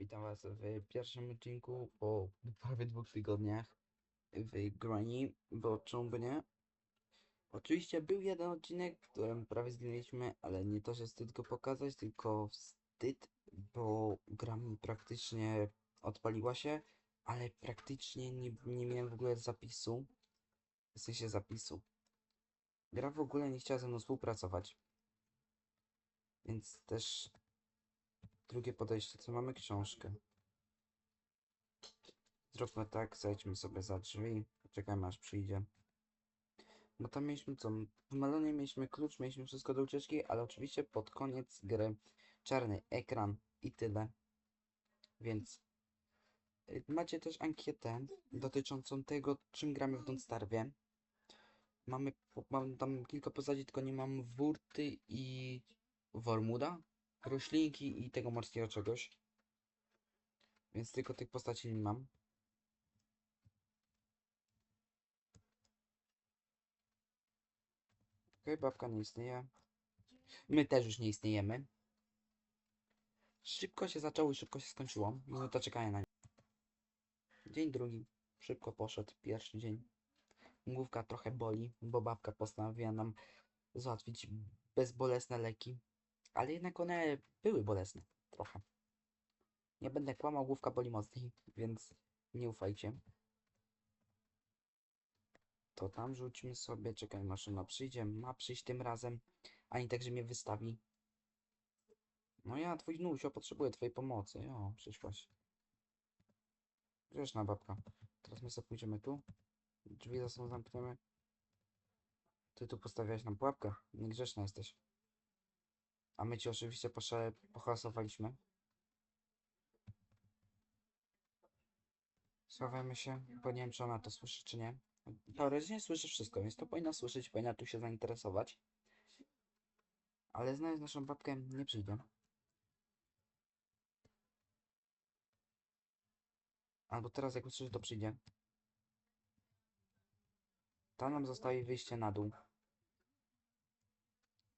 Witam Was w pierwszym odcinku po prawie dwóch tygodniach w grani, bo czemu nie? Oczywiście był jeden odcinek, w którym prawie zginęliśmy, ale nie to, że wstyd go pokazać, tylko wstyd, bo gra praktycznie odpaliła się, ale praktycznie nie, nie miałem w ogóle zapisu, w sensie zapisu. Gra w ogóle nie chciała ze mną współpracować, więc też Drugie podejście, co mamy książkę. Zróbmy tak, zejdźmy sobie za drzwi, czekajmy aż przyjdzie. No tam mieliśmy co, w melonie mieliśmy klucz, mieliśmy wszystko do ucieczki, ale oczywiście pod koniec gry czarny ekran i tyle. Więc y, macie też ankietę dotyczącą tego, czym gramy w Don't Starve. Mamy, mam tam kilka postaci, tylko nie mam Wurty i Wormuda roślinki i tego morskiego czegoś. Więc tylko tych postaci nie mam. Okej, babka nie istnieje. My też już nie istniejemy. Szybko się zaczęło i szybko się skończyło. Minuta czekania na nie. Dzień drugi. Szybko poszedł. Pierwszy dzień. Główka trochę boli, bo babka postanowiła nam załatwić bezbolesne leki. Ale jednak one były bolesne. Trochę. Nie będę kłamał, główka boli mocniej, więc nie ufajcie. To tam rzućmy sobie, czekaj, maszyna przyjdzie, ma przyjść tym razem, ani także mnie wystawi. No ja, twój wnusio, potrzebuję twojej pomocy, jo, przyszłaś. Grzeszna babka. Teraz my sobie pójdziemy tu. Drzwi za sobą zamkniemy. Ty tu postawiałeś nam pułapkę. Niegrzeczna jesteś. A my ci oczywiście posze- pohałasowaliśmy. Schowajmy się, bo nie wiem, czy ona to słyszy, czy nie. Teoretycznie słyszy wszystko, więc to powinna słyszeć, powinna tu się zainteresować. Ale znając naszą babkę, nie przyjdzie. Albo teraz, jak usłyszy, to przyjdzie. Tam nam zostawi wyjście na dół.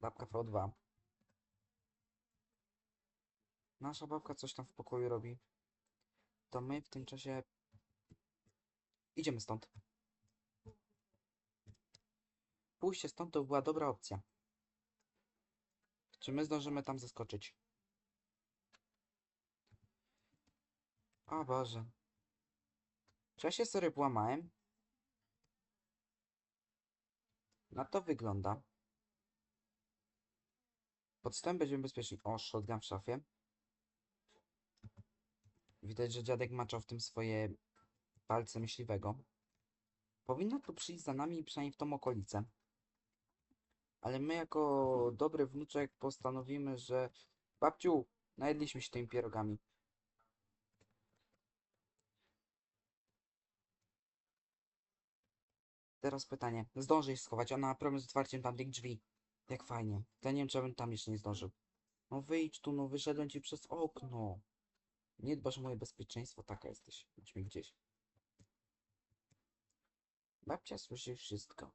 Babka V2. Nasza babka coś tam w pokoju robi. To my w tym czasie idziemy stąd. Pójście stąd to była dobra opcja. Czy my zdążymy tam zaskoczyć? O Boże. Czy ja się serio włamałem? Na to wygląda. Pod stołem będziemy bezpieczni. O, shotgun w szafie. Widać, że dziadek maczał w tym swoje palce myśliwego. Powinno tu przyjść za nami przynajmniej w tą okolicę. Ale my jako dobry wnuczek postanowimy, że babciu, najedliśmy się tymi pierogami. Teraz pytanie. Zdąży schować. Ona ma problem z otwarciem tamtych drzwi. Jak fajnie. Ja nie wiem, czy bym tam jeszcze nie zdążył. No wyjdź tu, no wyszedłem ci przez okno. Nie dbasz o moje bezpieczeństwo, taka jesteś. Mi gdzieś. Babcia słyszy wszystko.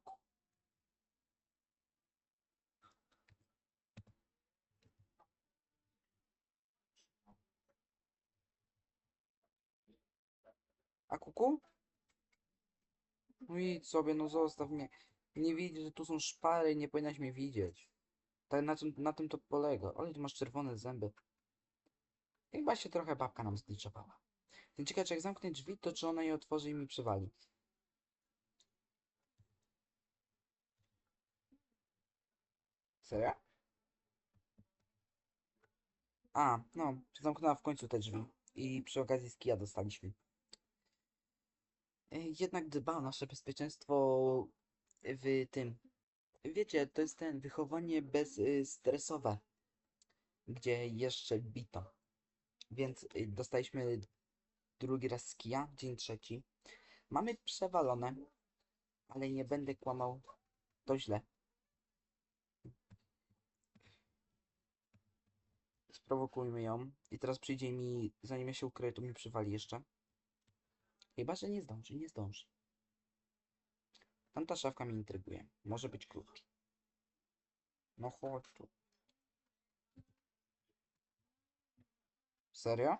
A kuku? No idź sobie, no zostaw mnie. Nie widzisz, że tu są szpary, nie powinnaś mnie widzieć. Tak na tym, na tym to polega. Ale ty masz czerwone zęby. Chyba się trochę babka nam zgliczowała. Ten jak zamknę drzwi, to czy ona je otworzy i mi przywali. Serio? A, no, zamknęła w końcu te drzwi. I przy okazji z kija dostaliśmy. E, Jednak dba o nasze bezpieczeństwo w tym. Wiecie, to jest ten wychowanie bezstresowe, gdzie jeszcze bito. Więc y, dostaliśmy drugi raz z kija, dzień trzeci. Mamy przewalone, ale nie będę kłamał, to źle. Sprowokujmy ją i teraz przyjdzie mi, zanim ja się ukryję, to mi przywali jeszcze. Chyba, że nie zdąży, nie zdąży. Tamta szafka mnie intryguje. Może być klucz. No chodź tu. Serio?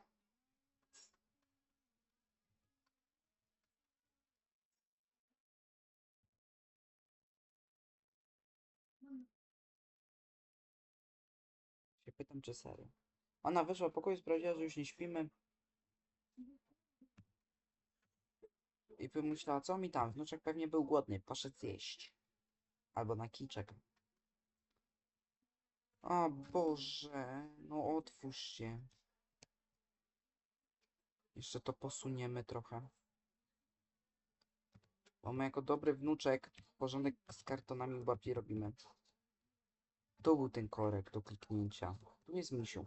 Się pytam, czy serio. Ona wyszła w pokoju, sprawdziła, że już nie śpimy. I pomyślała, co mi tam? Wnuczek pewnie był głodny, poszedł jeść, Albo na kiczek. A Boże, no otwórz się. Jeszcze to posuniemy trochę. Bo my jako dobry wnuczek porządek z kartonami babci robimy. Tu był ten korek do kliknięcia. Tu jest misiu.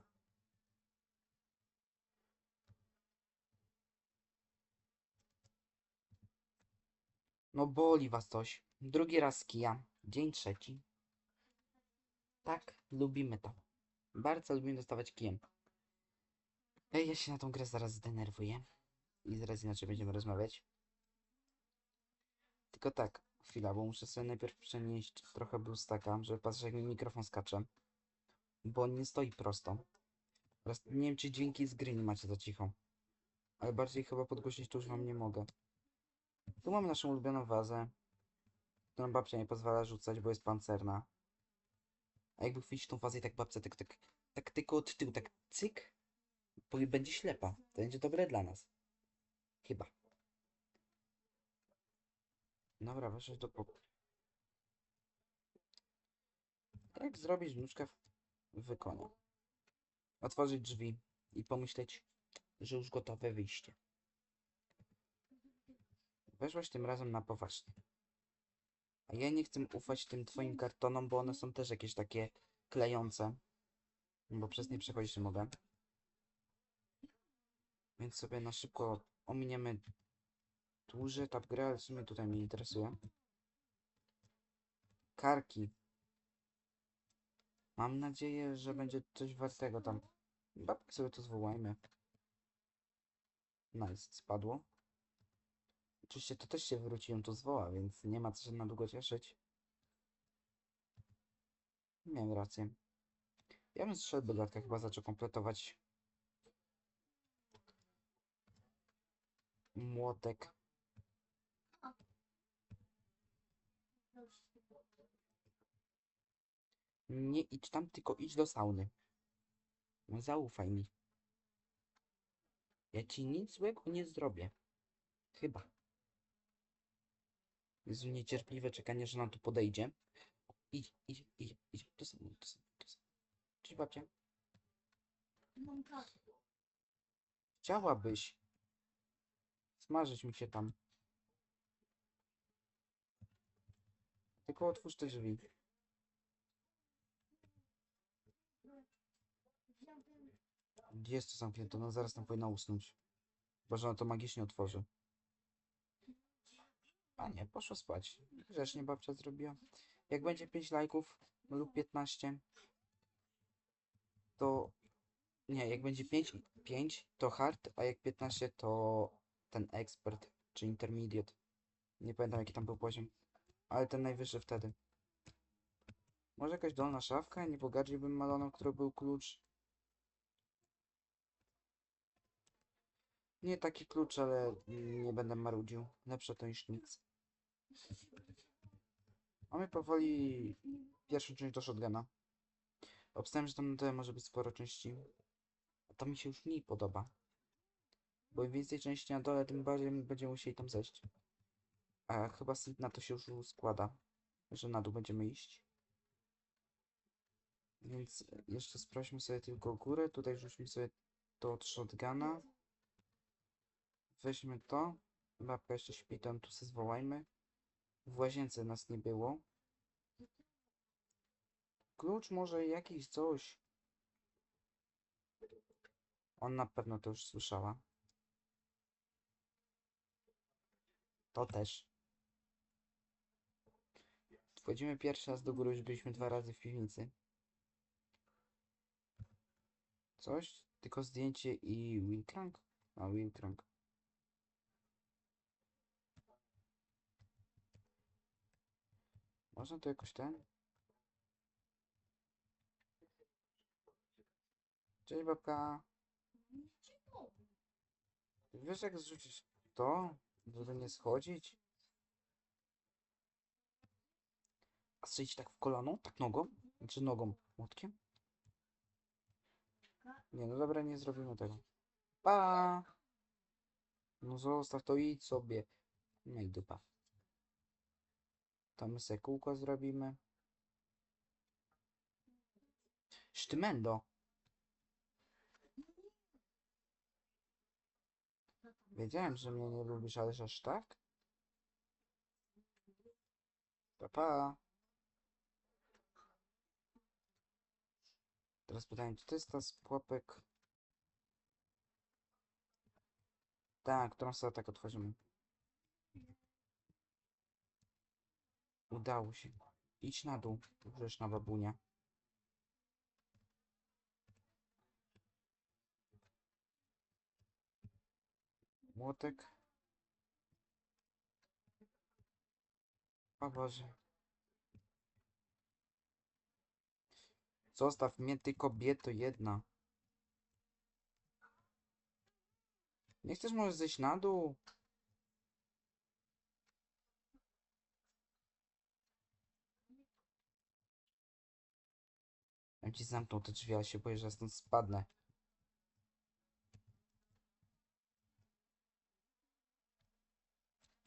No boli was coś. Drugi raz kija. Dzień trzeci. Tak, lubimy to. Bardzo lubimy dostawać kijem. Ej, ja się na tą grę zaraz zdenerwuję. I zaraz inaczej będziemy rozmawiać. Tylko tak, chwila, bo muszę sobie najpierw przenieść trochę blustaka, żeby patrzeć jak mi mikrofon skacze. Bo on nie stoi prosto. Oraz nie wiem, czy dźwięki z gry nie macie za cicho. Ale bardziej chyba podgłosić to już wam nie mogę. Tu mamy naszą ulubioną wazę, którą babcia nie pozwala rzucać, bo jest pancerna. A jakby chwycić tą wazę i tak babcia tak, tak, tak tylko od tyłu, tak cyk, będzie ślepa. To będzie dobre dla nas. Chyba. Dobra, weszłeś do pokoju. Jak zrobić wnuczka w w wykonie? Otworzyć drzwi i pomyśleć, że już gotowe wyjście. Weszłaś tym razem na poważnie. A ja nie chcę ufać tym twoim kartonom, bo one są też jakieś takie klejące. Bo przez nie przechodzić nie mogę. Więc sobie na szybko ominiemy duży etap gry, ale w sumie tutaj mnie interesuje. Karki. Mam nadzieję, że będzie coś wartego tam. Babkę sobie to zwołajmy. Nice, spadło. Oczywiście to też się wróci, ją tu zwoła, więc nie ma co się na długo cieszyć. Miałem rację. Ja bym strzelbę dodatka chyba zaczął kompletować. Młotek. Nie idź tam, tylko idź do sauny. No zaufaj mi. Ja ci nic złego nie zrobię. Chyba. Jezu, niecierpliwe czekanie, że nam tu podejdzie. Idź, idź, idź, idź. Do sauny, do sauny, do sauny. Cześć babcia. Tak. Chciałabyś. Smażyć mi się tam. Tylko otwórz te drzwi. Gdzie jest to zamknięte? No zaraz tam powinna usnąć. Chyba, że ona to magicznie otworzy. A nie, poszła spać. Grzecznie babcia zrobiła. Jak będzie 5 lajków lub 15, to... Nie, jak będzie 5, 5 to hard, a jak 15 to ten ekspert, czy intermediate. Nie pamiętam jaki tam był poziom. Ale ten najwyższy wtedy. Może jakaś dolna szafka? Nie pogardziłbym maloną, który był klucz. Nie taki klucz, ale nie będę marudził. Lepsze to niż nic. Mamy powoli pierwszą część do shotguna. Obstawiam, że tam może być sporo części. A to mi się już mniej podoba. Bo im więcej części na dole, tym bardziej będziemy musieli tam zejść. A chyba na to się już składa, że na dół będziemy iść. Więc jeszcze sprawdźmy sobie tylko górę. Tutaj rzućmy sobie to od shotguna. Weźmy to. Babka jeszcze śpi, tam tu se zwołajmy. W łazience nas nie było. Klucz może jakiś coś. On na pewno to już słyszała. To też. Wchodzimy pierwszy raz do góry, już byliśmy dwa razy w piwnicy. Coś? Tylko zdjęcie i Wilkrank? A, Wilkrank. Można to jakoś ten? Cześć babka. Wiesz jak zrzucić to, żeby nie schodzić? A strzelić tak w kolano? Tak nogą? Czy nogą? Młotkiem? Nie, no dobra, nie zrobimy tego. Pa! No zostaw to idź sobie. No i dupa. Tam se kółko zrobimy. Sztymendo. Wiedziałem, że mnie nie lubisz, ale aż tak? Pa, pa. Teraz pytanie, czy to jest ta z pułapek? Tak, którą sobie tak otworzymy. Udało się. Idź na dół, grzeszna babunia. Młotek. O Boże. Zostaw mnie, ty kobieto jedna. Nie chcesz może zejść na dół? Ja ci zamknął te drzwi, ale się boję, że stąd spadnę.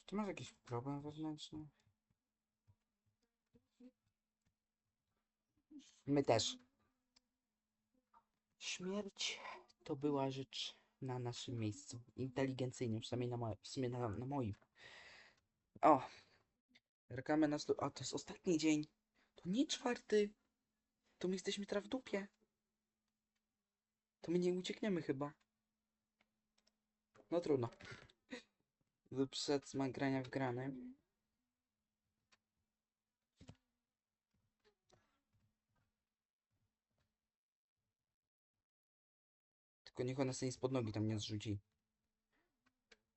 Czy masz jakiś problem wewnętrzny? My też. Śmierć to była rzecz na naszym miejscu. Inteligencyjnym, przynajmniej na, moje, w sumie na, na moim. O! Rekamy na stu... A to jest ostatni dzień. To nie czwarty. To my jesteśmy teraz w dupie. To my nie uciekniemy chyba. No trudno. Przed grania w grany. Tylko niech ona sobie spod nogi tam nie zrzuci.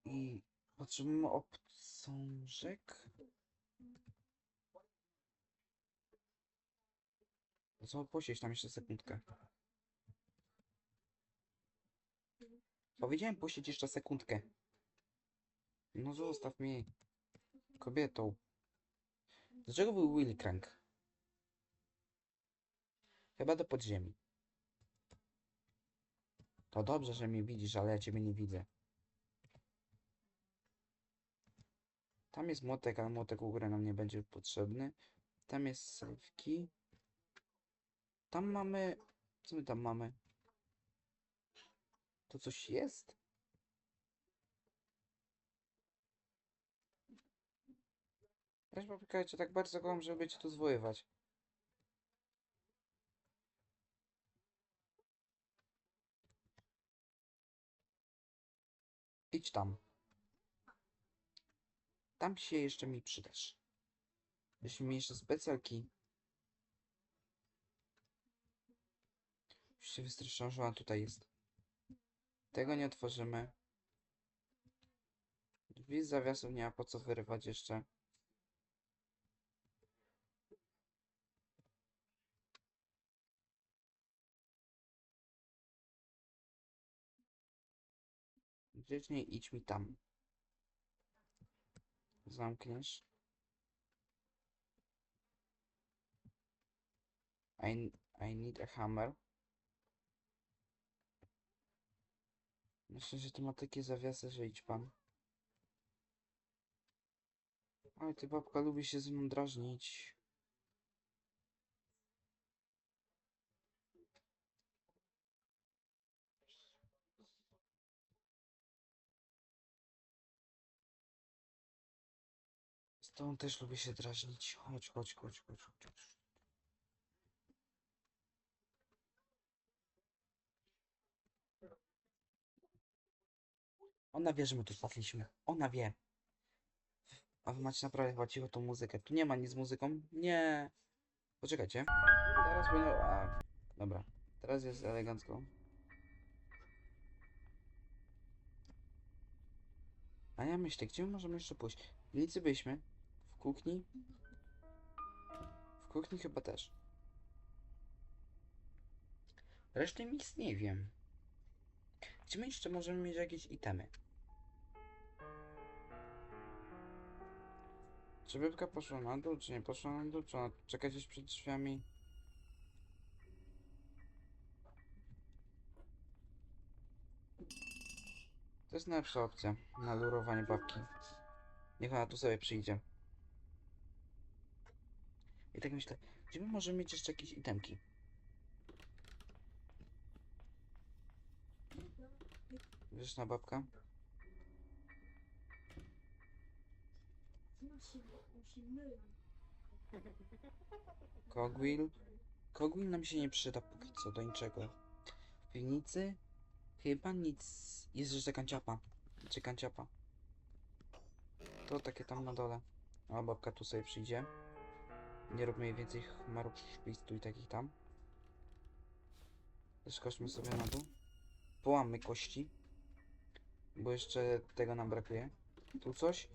I potrzebujemy obcążek. Co, posieść tam jeszcze sekundkę. Powiedziałem posiedzieć jeszcze sekundkę. No zostaw mnie. Kobietą. Dlaczego był Will Crank? Chyba do podziemi. To dobrze, że mnie widzisz, ale ja ciebie nie widzę. Tam jest młotek, ale młotek u góry nam nie będzie potrzebny. Tam jest key. Tam mamy... Co my tam mamy? To coś jest? Weź popykajcie, tak bardzo kocham, żeby cię tu zwoływać. Idź tam. Tam się jeszcze mi przydasz. Jeśli mi jeszcze specjalki. Już się wystraszyłam, że ona tutaj jest. Tego nie otworzymy. Drzwi zawiasów nie ma po co wyrywać jeszcze. Grzecznie idź mi tam. Zamkniesz. I, I need a hammer. Myślę, że to ma takie zawiasy, że idź pan. Oj, ty babka lubi się ze mną drażnić. Z tą też lubię się drażnić. Chodź, chodź, chodź, chodź, chodź. Ona wie, że my tu spadliśmy. Ona wie. A wy macie naprawdę chyba cicho tą muzykę. Tu nie ma nic z muzyką. Nie. Poczekajcie. Teraz będę... A, dobra. Teraz jest elegancko. A ja myślę, gdzie my możemy jeszcze pójść? W piwnicy byliśmy. W kuchni. W kuchni chyba też. Reszty nic nie wiem. Gdzie my jeszcze możemy mieć jakieś itemy? Czy bybka poszła na dół, czy nie poszła na dół? Czy ona czeka gdzieś przed drzwiami? To jest najlepsza opcja na lurowanie babki. Niech ona tu sobie przyjdzie. I tak myślę, gdzie my możemy mieć jeszcze jakieś itemki? Grzeczna babka? Cogwheel? Cogwheel nam się nie przyda póki co do niczego. W piwnicy? Chyba nic. Jest jeszcze kanciapa. Czy kanciapa? To takie tam na dole. A babka tu sobie przyjdzie. Nie róbmy jej więcej chmarów szpistu i takich tam. Skoczmy sobie na dół. Połamy kości. Bo jeszcze tego nam brakuje. Tu coś.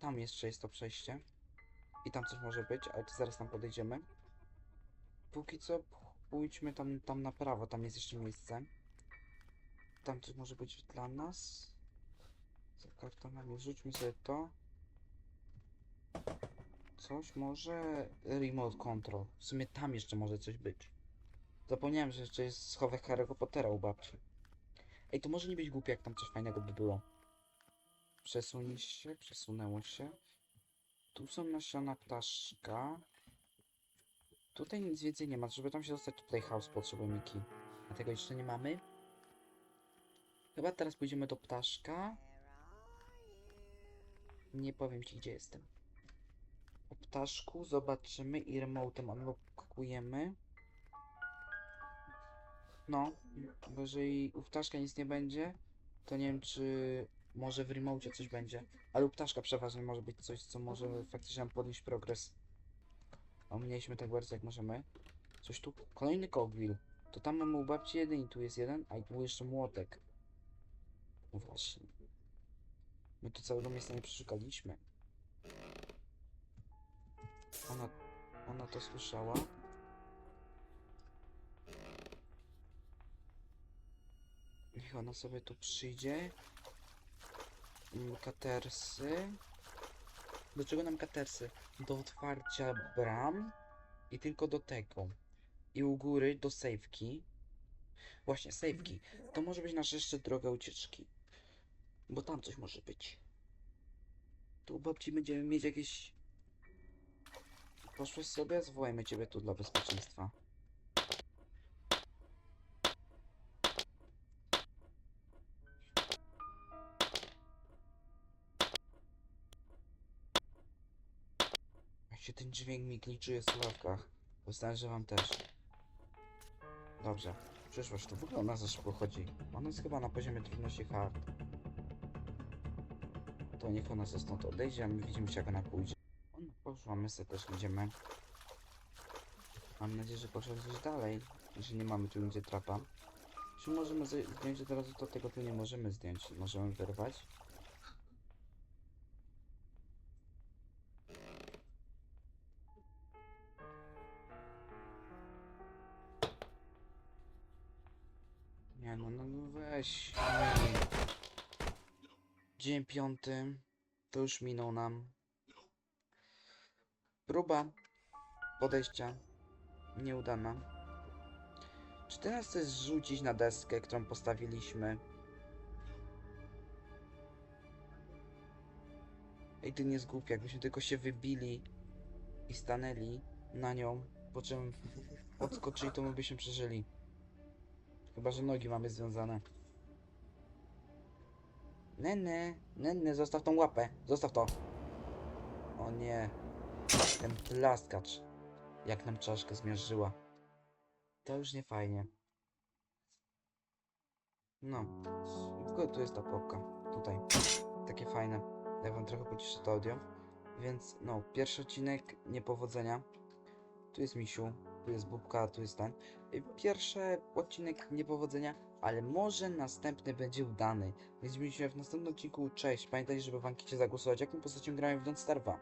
Tam jeszcze jest to przejście. I tam coś może być, ale zaraz tam podejdziemy. Póki co pójdźmy tam, tam na prawo, tam jest jeszcze miejsce. Tam coś może być dla nas. Za kartonami rzućmy sobie to. Coś może... Remote control. W sumie tam jeszcze może coś być. Zapomniałem, że jeszcze jest schowek Harry'ego Pottera u babci. Ej, to może nie być głupie, jak tam coś fajnego by było. Przesuń się, przesunęło się. Tu są nasiona ptaszka. Tutaj nic więcej nie ma. Żeby tam się dostać, to Playhouse potrzebujemy key. A tego jeszcze nie mamy. Chyba teraz pójdziemy do ptaszka. Nie powiem ci, gdzie jestem. O ptaszku zobaczymy i remotem unlockujemy. No, bo jeżeli u ptaszka nic nie będzie, to nie wiem, czy może w remocie coś będzie. Ale u ptaszka przeważnie może być coś, co może faktycznie nam podnieść progres. Omniejśmy tak bardzo jak możemy. Coś tu. Kolejny cogwheel. To tam mamy u babci jeden i tu jest jeden, a i tu jeszcze młotek. No właśnie. My tu całego miejsca nie przeszukaliśmy. Ona, ona to słyszała. Niech ona sobie tu przyjdzie. Katersy. Do czego nam katersy? Do otwarcia bram i tylko do tego. I u góry do sejfki. Właśnie, sejfki. To może być nasza jeszcze droga ucieczki. Bo tam coś może być. Tu u babci będziemy mieć jakieś... Poszłeś sobie? Zwołajmy ciebie tu dla bezpieczeństwa. Jak się ten dźwięk mi kliczuje w słuchawkach. Postałem, że wam też. Dobrze. Przyszłość tu w ogóle ona za szybko chodzi. Ona jest chyba na poziomie trudności hard. To niech ona ze stąd odejdzie, a my widzimy się jak ona pójdzie. Ona poszła, my sobie też idziemy. Mam nadzieję, że poszła gdzieś dalej, że nie mamy tu nigdzie trapa. Czy możemy zdjąć od razu to tego tu nie możemy zdjąć. Możemy wyrwać. Nie no, no, no weź. Ej. Dzień piąty. To już minął nam. Próba podejścia nieudana. Czy teraz chcesz zrzucić na deskę, którą postawiliśmy? Ej, ty nie zgłup, jakbyśmy tylko się wybili i stanęli na nią, po czym odskoczyli, to my byśmy przeżyli. Chyba, że nogi mamy związane. Nene, nene, zostaw tą łapę. Zostaw to. O nie. Ten plaskacz. Jak nam czaszkę zmiażdżyła. To już nie fajnie. No. Tylko tu jest ta popka. Tutaj. Takie fajne. Ja wam trochę pociszę to audio. Więc no, pierwszy odcinek niepowodzenia. Tu jest misiu, tu jest bubka, tu jest ten. Pierwszy odcinek niepowodzenia, ale może następny będzie udany. Więc widzimy się w następnym odcinku. Cześć. Pamiętajcie, żeby w ankiecie zagłosować, jaką postacią grałem w Don't Star 2.